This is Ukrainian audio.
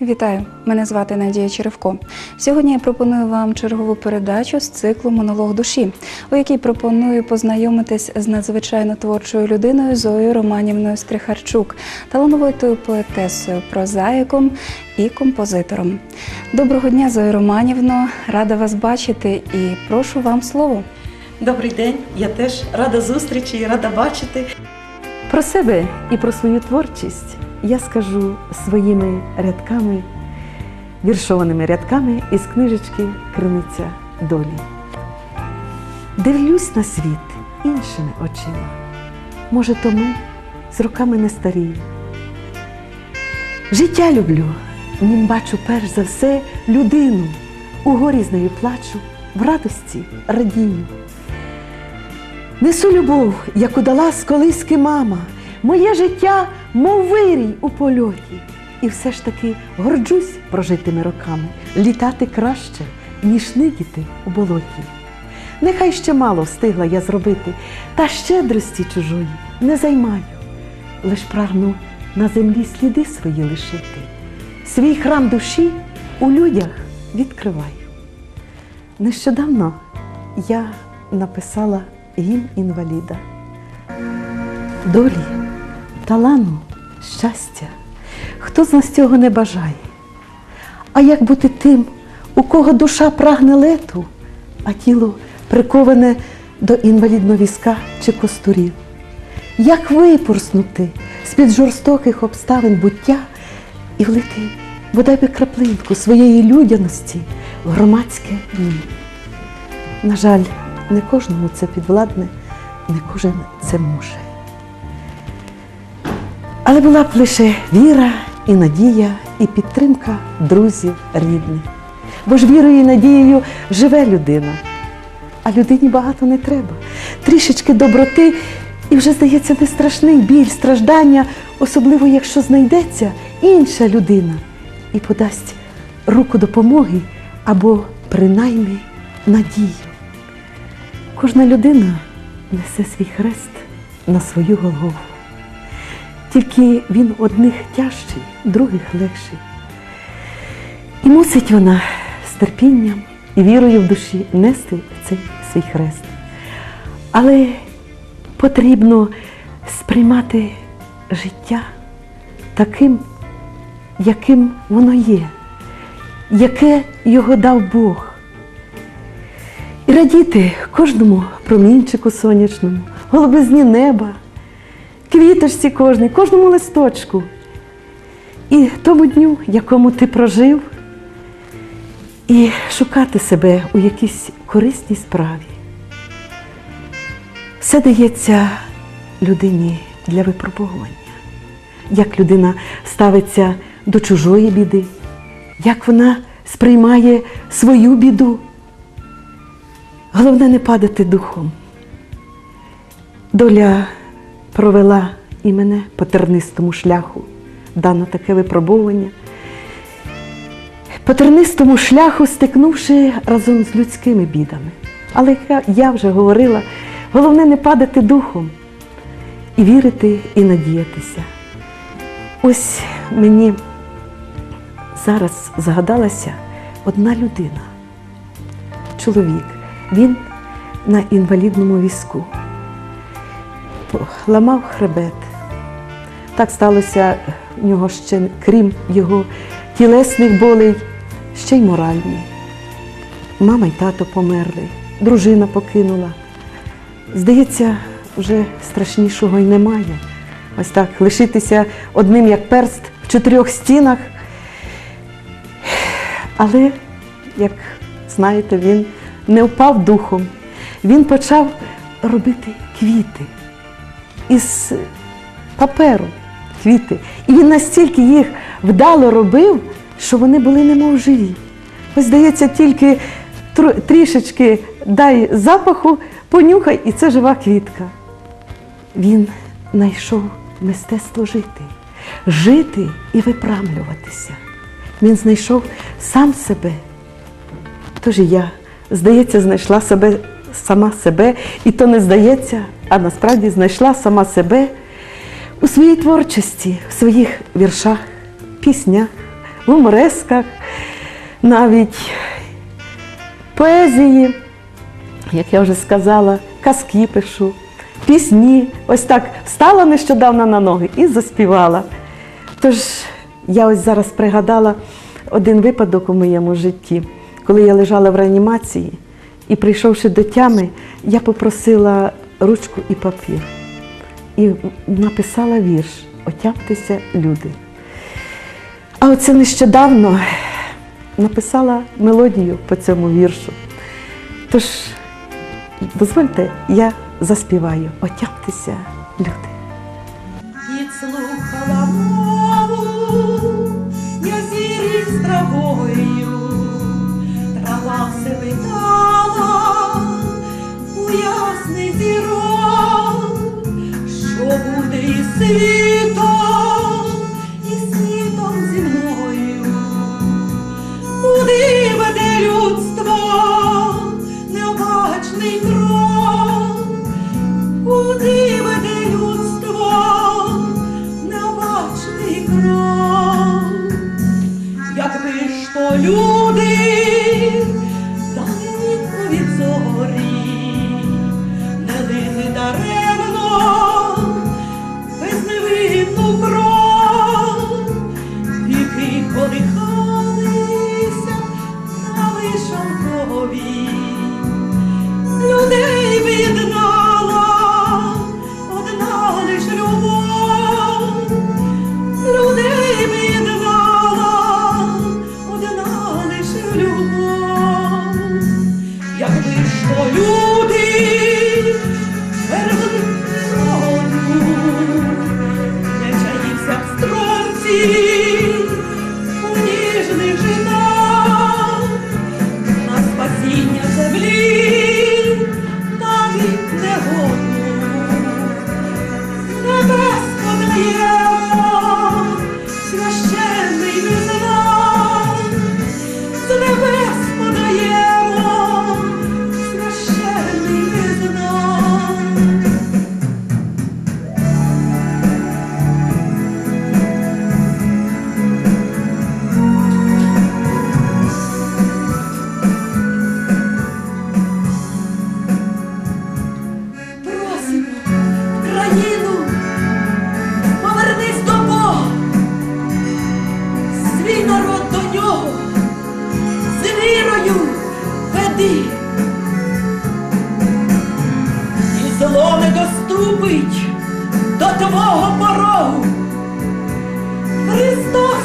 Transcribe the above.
Вітаю! Мене звати Надія Черевко. Сьогодні я пропоную вам чергову передачу з циклу Монолог душі, у якій пропоную познайомитись з надзвичайно творчою людиною Зоєю Романівною Стрихарчук, талановитою поетесою, прозаїком і композитором. Доброго дня, Зоя Романівно! Рада вас бачити і прошу вам слово. Добрий день, я теж рада зустрічі і рада бачити. Про себе і про свою творчість я скажу своїми рядками, віршованими рядками із книжечки Криниця долі. Дивлюсь на світ іншими очима. Може, тому з роками не старію. Життя люблю, нім бачу перш за все людину. У горі з нею плачу, в радості радію. Несу любов, яку дала з колиски мама, моє життя, мов вирій у польоті. І все ж таки горджусь прожитими роками, літати краще, ніж нидіти у болоті. Нехай ще мало встигла я зробити, та щедрості чужої не займаю, лиш прагну на землі сліди свої лишити, свій храм душі у людях відкриваю. Нещодавно я написала гімн інваліда. Долі, талану, щастя, хто з нас цього не бажає. А як бути тим, у кого душа прагне лету, а тіло приковане до інвалідного візка чи костурів? Як випорснути з-під жорстоких обставин буття і влити бодай би краплинку своєї людяності в громадське ні? На жаль, не кожному це підвладне, не кожен це може. Але була б лише віра і надія, і підтримка друзів рідних. Бо ж вірою і надією живе людина. А людині багато не треба. Трішечки доброти, і вже здається не страшний біль, страждання, особливо якщо знайдеться інша людина і подасть руку допомоги або принаймні надію. Кожна людина несе свій хрест на свою голову. Тільки він одних тяжчий, других легший. І мусить вона з терпінням і вірою в душі нести цей свій хрест. Але потрібно сприймати життя таким, яким воно є, яке його дав Бог. І радіти кожному промінчику сонячному, голубизні неба, квіточці кожній, кожному листочку. І тому дню, якому ти прожив, і шукати себе у якійсь корисній справі. Все дається людині для випробування, як людина ставиться до чужої біди, як вона сприймає свою біду. Головне не падати духом. Доля провела і мене по тернистому шляху, дано таке випробовування. По тернистому шляху стикнувши разом з людськими бідами. Але я вже говорила, головне не падати духом і вірити, і надіятися. Ось мені зараз згадалася одна людина, чоловік. Він на інвалідному візку. Ламав хребет. Так сталося в нього ще, крім його тілесних болей, ще й моральні. Мама й тато померли, дружина покинула. Здається, вже страшнішого й немає. Ось так лишитися одним як перст в чотирьох стінах. Але, як знаєте, він не впав духом. Він почав робити квіти із паперу. Квіти. І він настільки їх вдало робив, що вони були немов живі. Ось, здається, тільки трішечки дай запаху, понюхай, і це жива квітка. Він знайшов мистецтво жити, жити і виправлюватися. Він знайшов сам себе. Тож і я, здається, знайшла себе сама себе, і то не здається, а насправді знайшла сама себе у своїй творчості, в своїх віршах, піснях, гуморесках, навіть поезії, як я вже сказала, казки пишу, пісні. Ось так встала нещодавно на ноги і заспівала. Тож я ось зараз пригадала один випадок у моєму житті, коли я лежала в реанімації і, прийшовши до тями, я попросила ручку і папір і написала вірш Отямтеся, люди. А оце нещодавно написала мелодію по цьому віршу. Тож, дозвольте, я заспіваю Отямтеся, люди. Світом, і світом зі мною, куди веде людство, необачний крок. Куди веде людство необачний крок? Якби ж то люди дали відповідь зорі, на людей віднала ступить до твого порогу. Христос